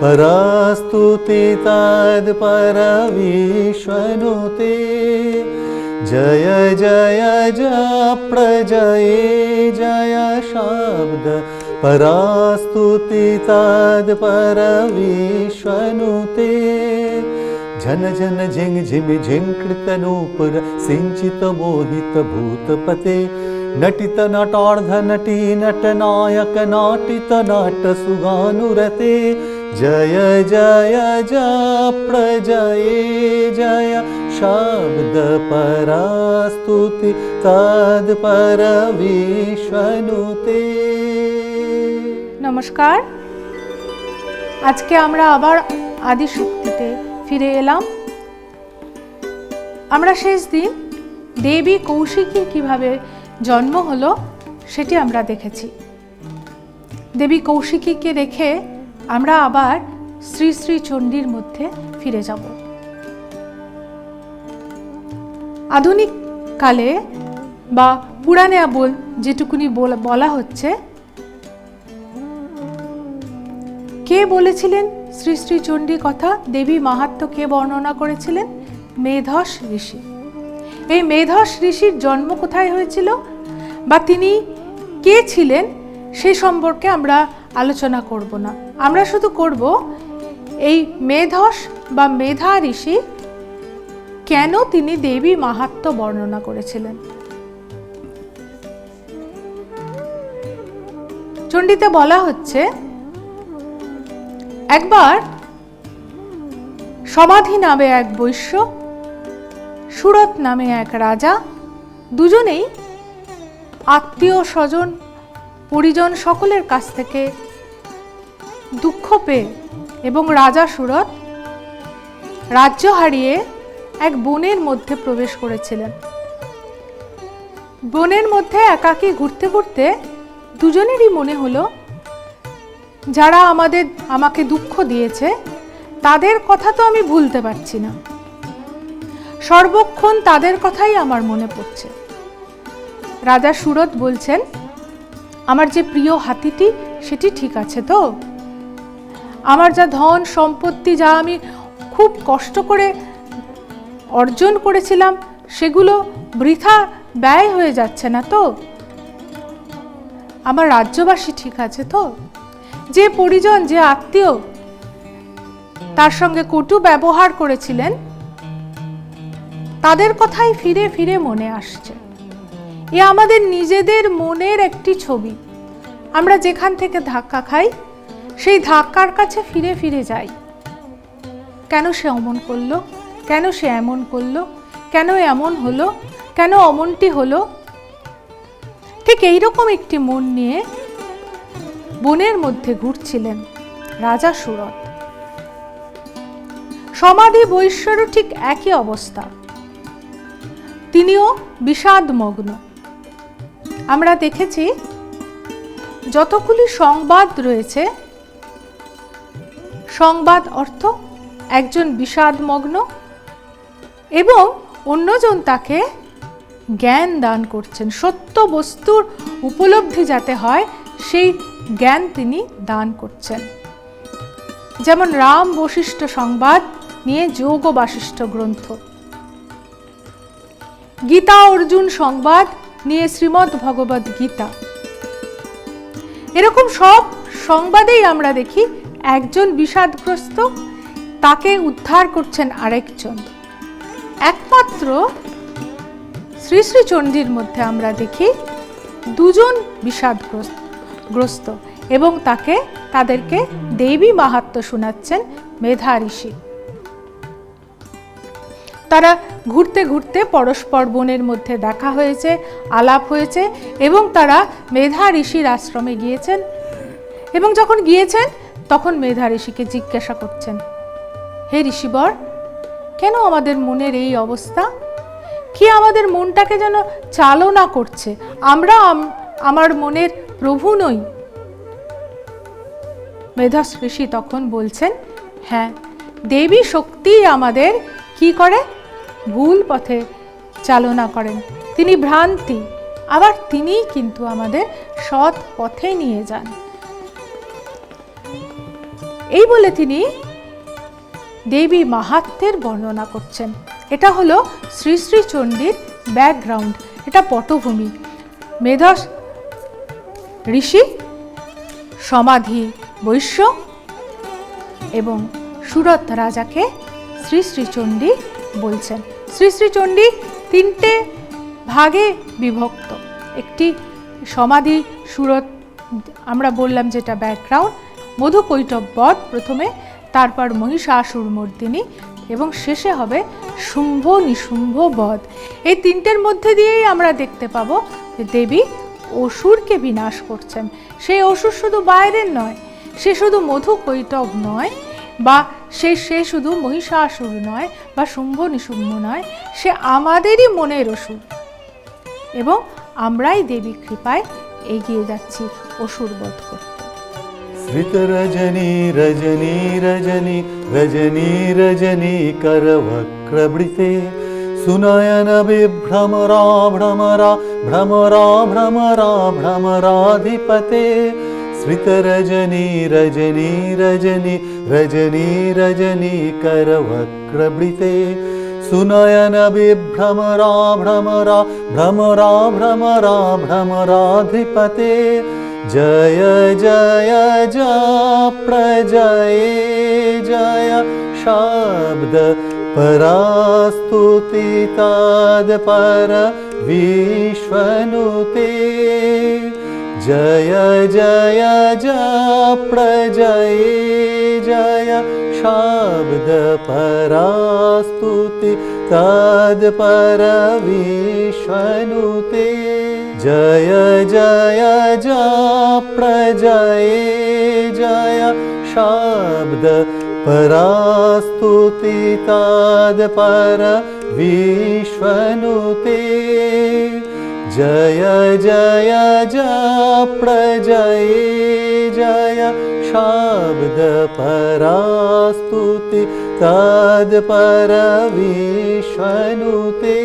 परास्तुति तत्परविश्वनुते जय जय जय जय शब्द। परास्तुति तत्परविश्वनुते झन झन झिंग झिम झिंकृत नूपुर सिंचित मोहित भूतपते नटित नटार्ध नटी नट नायक नाटित नाट सुगानुरते जय जय जय प्रजये जय शब्द परास्तुति तत्पर विश्वनुते নমস্কার আজকে আমরা আবার আদিশক্তিতে ফিরে এলাম আমরা শেষ দিন দেবী কৌশিকীর কিভাবে জন্ম হলো সেটি আমরা দেখেছি দেবী কৌশিকীকে রেখে আমরা আবার শ্রী শ্রী চণ্ডীর মধ্যে ফিরে যাব। আধুনিক কালে বা পুরাণে বল যেটুকুনি বল- হচ্ছে, কে বলেছিলেন শ্রী শ্রী চণ্ডী কথা? দেবী মাহাত্ম কে বর্ণনা করেছিলেন? মেধস ঋষি। এই মেধস ঋষির জন্ম কোথায় হয়েছিল? বা তিনি কে ছিলেন? সে সম্পর্কে আমরা আলোচনা করব না। আমরা শুধু করব, এই মেধস বা মেধা ঋষি কেন তিনি দেবী মাহাত্ম বর্ণনা করেছিলেন? চণ্ডীতে বলা হচ্ছে, একবার সমাধি নামে এক বৈশ্য, সুরত নামে এক রাজা, দুজনেই আত্মীয় স্বজন, পরিজন সকলের কাছ থেকে দুঃখ পেয়ে এবং রাজা সুরত রাজ্য হারিয়ে এক বনের মধ্যে প্রবেশ করেছিলেন। বনের মধ্যে একাকী ঘুরতে ঘুরতে দুজনেরই মনে হলো, যারা আমাদের, আমাকে দুঃখ দিয়েছে, তাদের কথা তো আমি ভুলতে পারছি না। সর্বক্ষণ তাদের কথাই আমার মনে পড়ছে। রাজা সুরত বলছেন, আমার যে প্রিয় হাতিটি, সেটি ঠিক আছে তো? আমার যা ধন সম্পত্তি যা আমি খুব কষ্ট করে অর্জন করেছিলাম, সেগুলো বৃথা ব্যয় হয়ে যাচ্ছে না তো? আমার রাজ্যবাসী ঠিক আছে তো? যে পরিজন, যে আত্মীয় তার সঙ্গে কটু ব্যবহার করেছিলেন, তাদের কথাই ফিরে ফিরে মনে আসছে। এ আমাদের নিজেদের মনের একটি ছবি। আমরা যেখান থেকে ধাক্কা খাই সেই ধাক্কার কাছে ফিরে ফিরে যাই। কেন সে অমন করল? কেন সে এমন করল? কেন এমন হলো? কেন অমনটি হলো? ঠিক এইরকম একটি মন নিয়ে বনের মধ্যে ঘুরছিলেন রাজা সুরত সমাধি বৈশ্যরও ঠিক একই অবস্থা। তিনিও বিষাদমগ্ন। আমরা দেখেছি, যতগুলি সংবাদ রয়েছে সংবাদ অর্থ একজন বিষাদমগ্ন এবং অন্যজন তাকে জ্ঞান দান করছেন। সত্য বস্তুর উপলব্ধি যাতে হয়, সেই জ্ঞান তিনি দান করছেন। যেমন রাম বশিষ্ঠ সংবাদ নিয়ে যোগ বাশিষ্ঠ গ্রন্থ। গীতা অর্জুন সংবাদ নিয়ে শ্রীমদ্ ভগবদ গীতা। এরকম সব সংবাদেই আমরা দেখি বিষাদগ্রস্ত, তাকে উদ্ধার করছেন আরেকজন। একমাত্র শ্রী শ্রী চণ্ডীর মধ্যে আমরা দেখি দুজন বিষাদগ্রস্ত, গ্রস্ত এবং তাকে তাদেরকে দেবী মাহাত্ম শোনাচ্ছেন মেধা ঋষি। তারা ঘুরতে ঘুরতে পরস্পর বনের মধ্যে দেখা হয়েছে, আলাপ হয়েছে এবং তারা মেধা ঋষির আশ্রমে গিয়েছেন। এবং যখন গিয়েছেন তখন মেধা ঋষিকে জিজ্ঞাসা করছেন, হে ঋষিবর, কেন আমাদের মনের এই অবস্থা? কি আমাদের মনটাকে যেন চালনা করছে? আমরা আমার মনের প্রভু নই। মেধাস ঋষি তখন বলছেন হ্যাঁ দেবী শক্তি আমাদের কি করে? ভুল পথে চালনা করেন। তিনি ভ্রান্তি, আবার তিনিই কিন্তু আমাদের সৎ পথে নিয়ে যান। এই বলে তিনি দেবী মাহাত্মের বর্ণনা করছেন। এটা হলো শ্রী শ্রী চণ্ডীর ব্যাকগ্রাউন্ড, এটা পটভূমি। মেধস, ঋষি, সমাধি, বৈশ্য এবং সুরত রাজাকে শ্রী শ্রী চণ্ডী বলছেন। শ্রী শ্রী চণ্ডী তিনটে ভাগে বিভক্ত। একটি সমাধি, সুরত, আমরা বললাম যেটা ব্যাকগ্রাউন্ড মধু কৈটব বধ প্রথমে, তারপর মহিষাসুর মর্দিনী এবং শেষে হবে শুম্ভ নিশুম্ভ বধ। এই তিনটের মধ্যে দিয়েই আমরা দেখতে পাব যে দেবী অসুরকে বিনাশ করছেন। সেই অসুর শুধু বাইরের নয়, সে শুধু মধু কৈটব নয়, বা সে সে শুধু মহিষাসুর নয়, বা শুম্ভ নিশুম্ভ নয়, সে আমাদেরই মনের অসুর। এবং আমরাই দেবী কৃপায় এগিয়ে যাচ্ছি অসুর বধ করতে। श्रितरजनी रजनी रजनी रजनी रजनी करवक्रवृते सुनयन विभ्रमरा भ्रमरा भ्रमरा भ्रमरा भ्रमराधिपते श्रितरजनी रजनी रजनी रजनी रजनी करवक्रवृते सुनयन विभ्रमरा भ्रमरा भ्रमरा भ्रमरा भ्रमराधिपते जय जय जय प्रजय जय। शब्द परास्तुति तत्पर विश्वनुते। जय जय जय प्रजय जय। शब्द परास्तुति तत्पर विश्वनुते जय जय जय प्रजय जय। शब्द परास्तुति तत्पर विश्वनुते। जय जय जय प्रजय जय। शब्द परास्तुति तत्पर विश्वनुते